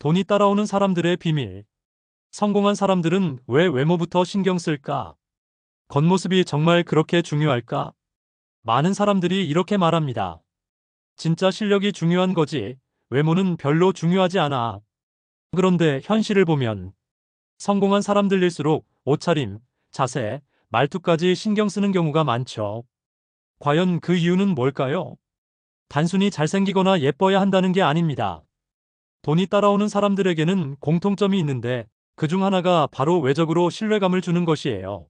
돈이 따라오는 사람들의 비밀. 성공한 사람들은 왜 외모부터 신경 쓸까? 겉모습이 정말 그렇게 중요할까? 많은 사람들이 이렇게 말합니다. 진짜 실력이 중요한 거지. 외모는 별로 중요하지 않아. 그런데 현실을 보면 성공한 사람들일수록 옷차림, 자세, 말투까지 신경 쓰는 경우가 많죠. 과연 그 이유는 뭘까요? 단순히 잘생기거나 예뻐야 한다는 게 아닙니다. 돈이 따라오는 사람들에게는 공통점이 있는데 그 중 하나가 바로 외적으로 신뢰감을 주는 것이에요.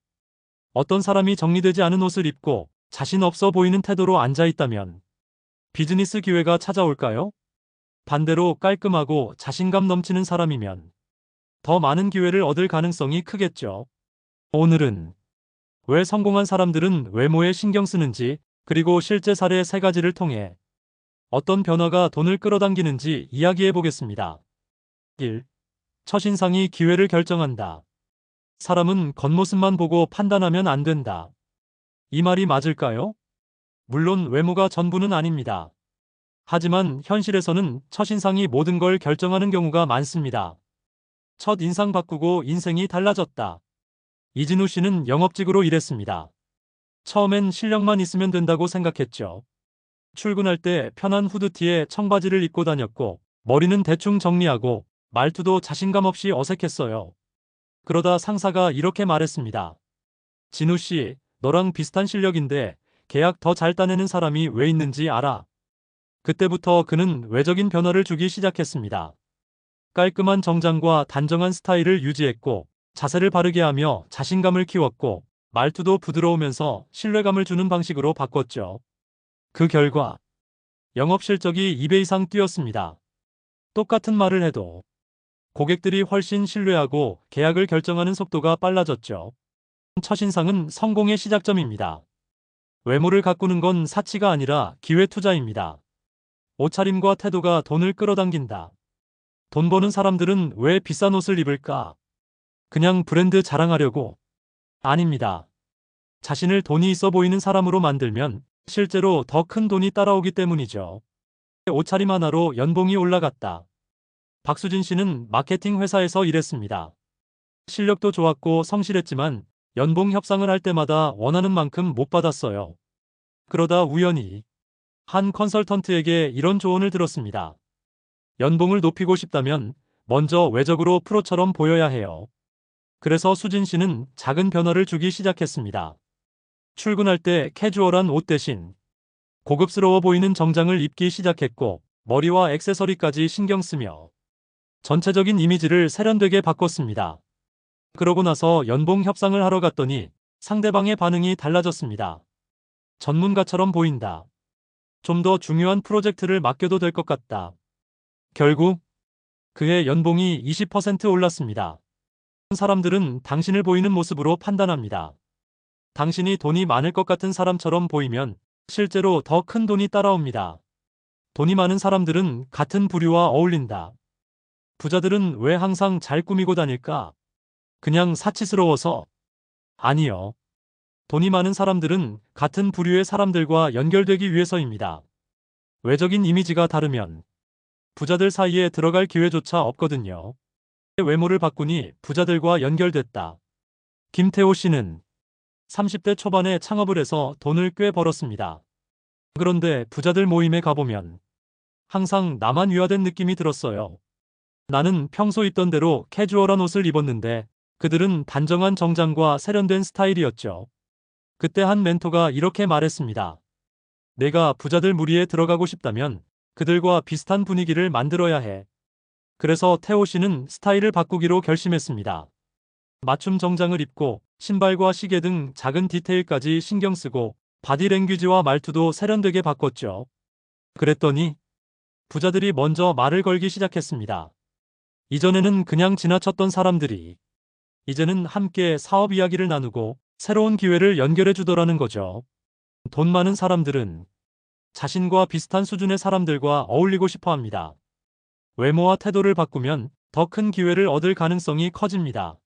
어떤 사람이 정리되지 않은 옷을 입고 자신 없어 보이는 태도로 앉아 있다면 비즈니스 기회가 찾아올까요? 반대로 깔끔하고 자신감 넘치는 사람이면 더 많은 기회를 얻을 가능성이 크겠죠. 오늘은 왜 성공한 사람들은 외모에 신경 쓰는지 그리고 실제 사례 세 가지를 통해 어떤 변화가 돈을 끌어당기는지 이야기해 보겠습니다. 1. 첫인상이 기회를 결정한다. 사람은 겉모습만 보고 판단하면 안 된다. 이 말이 맞을까요? 물론 외모가 전부는 아닙니다. 하지만 현실에서는 첫인상이 모든 걸 결정하는 경우가 많습니다. 첫 인상 바꾸고 인생이 달라졌다. 이진우 씨는 영업직으로 일했습니다. 처음엔 실력만 있으면 된다고 생각했죠. 출근할 때 편한 후드티에 청바지를 입고 다녔고 머리는 대충 정리하고 말투도 자신감 없이 어색했어요. 그러다 상사가 이렇게 말했습니다. 진우 씨, 너랑 비슷한 실력인데 계약 더 잘 따내는 사람이 왜 있는지 알아? 그때부터 그는 외적인 변화를 주기 시작했습니다. 깔끔한 정장과 단정한 스타일을 유지했고 자세를 바르게 하며 자신감을 키웠고 말투도 부드러우면서 신뢰감을 주는 방식으로 바꿨죠. 그 결과 영업 실적이 2배 이상 뛰었습니다. 똑같은 말을 해도 고객들이 훨씬 신뢰하고 계약을 결정하는 속도가 빨라졌죠. 첫인상은 성공의 시작점입니다. 외모를 가꾸는 건 사치가 아니라 기회 투자입니다. 옷차림과 태도가 돈을 끌어당긴다. 돈 버는 사람들은 왜 비싼 옷을 입을까? 그냥 브랜드 자랑하려고? 아닙니다. 자신을 돈이 있어 보이는 사람으로 만들면 실제로 더 큰 돈이 따라오기 때문이죠. 옷차림 하나로 연봉이 올라갔다. 박수진 씨는 마케팅 회사에서 일했습니다. 실력도 좋았고 성실했지만 연봉 협상을 할 때마다 원하는 만큼 못 받았어요. 그러다 우연히 한 컨설턴트에게 이런 조언을 들었습니다. 연봉을 높이고 싶다면 먼저 외적으로 프로처럼 보여야 해요. 그래서 수진 씨는 작은 변화를 주기 시작했습니다. 출근할 때 캐주얼한 옷 대신 고급스러워 보이는 정장을 입기 시작했고 머리와 액세서리까지 신경 쓰며 전체적인 이미지를 세련되게 바꿨습니다. 그러고 나서 연봉 협상을 하러 갔더니 상대방의 반응이 달라졌습니다. 전문가처럼 보인다. 좀 더 중요한 프로젝트를 맡겨도 될 것 같다. 결국 그의 연봉이 20% 올랐습니다. 사람들은 당신을 보이는 모습으로 판단합니다. 당신이 돈이 많을 것 같은 사람처럼 보이면 실제로 더 큰 돈이 따라옵니다. 돈이 많은 사람들은 같은 부류와 어울린다. 부자들은 왜 항상 잘 꾸미고 다닐까? 그냥 사치스러워서? 아니요. 돈이 많은 사람들은 같은 부류의 사람들과 연결되기 위해서입니다. 외적인 이미지가 다르면 부자들 사이에 들어갈 기회조차 없거든요. 외모를 바꾸니 부자들과 연결됐다. 김태호 씨는 30대 초반에 창업을 해서 돈을 꽤 벌었습니다. 그런데 부자들 모임에 가보면 항상 나만 위화된 느낌이 들었어요. 나는 평소 있던 대로 캐주얼한 옷을 입었는데 그들은 단정한 정장과 세련된 스타일이었죠. 그때 한 멘토가 이렇게 말했습니다. 내가 부자들 무리에 들어가고 싶다면 그들과 비슷한 분위기를 만들어야 해. 그래서 태호 씨는 스타일을 바꾸기로 결심했습니다. 맞춤 정장을 입고 신발과 시계 등 작은 디테일까지 신경 쓰고 바디랭귀지와 말투도 세련되게 바꿨죠. 그랬더니 부자들이 먼저 말을 걸기 시작했습니다. 이전에는 그냥 지나쳤던 사람들이 이제는 함께 사업 이야기를 나누고 새로운 기회를 연결해 주더라는 거죠. 돈 많은 사람들은 자신과 비슷한 수준의 사람들과 어울리고 싶어 합니다. 외모와 태도를 바꾸면 더 큰 기회를 얻을 가능성이 커집니다.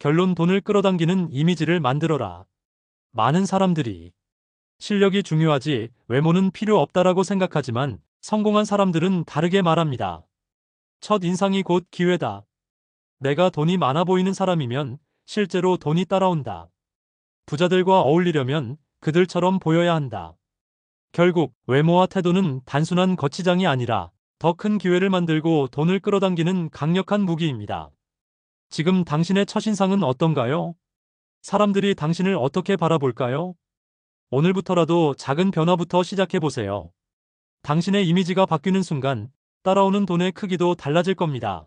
결론 돈을 끌어당기는 이미지를 만들어라. 많은 사람들이 실력이 중요하지 외모는 필요 없다라고 생각하지만 성공한 사람들은 다르게 말합니다. 첫 인상이 곧 기회다. 내가 돈이 많아 보이는 사람이면 실제로 돈이 따라온다. 부자들과 어울리려면 그들처럼 보여야 한다. 결국 외모와 태도는 단순한 거치장이 아니라 더 큰 기회를 만들고 돈을 끌어당기는 강력한 무기입니다. 지금 당신의 첫인상은 어떤가요? 사람들이 당신을 어떻게 바라볼까요? 오늘부터라도 작은 변화부터 시작해보세요. 당신의 이미지가 바뀌는 순간 따라오는 돈의 크기도 달라질 겁니다.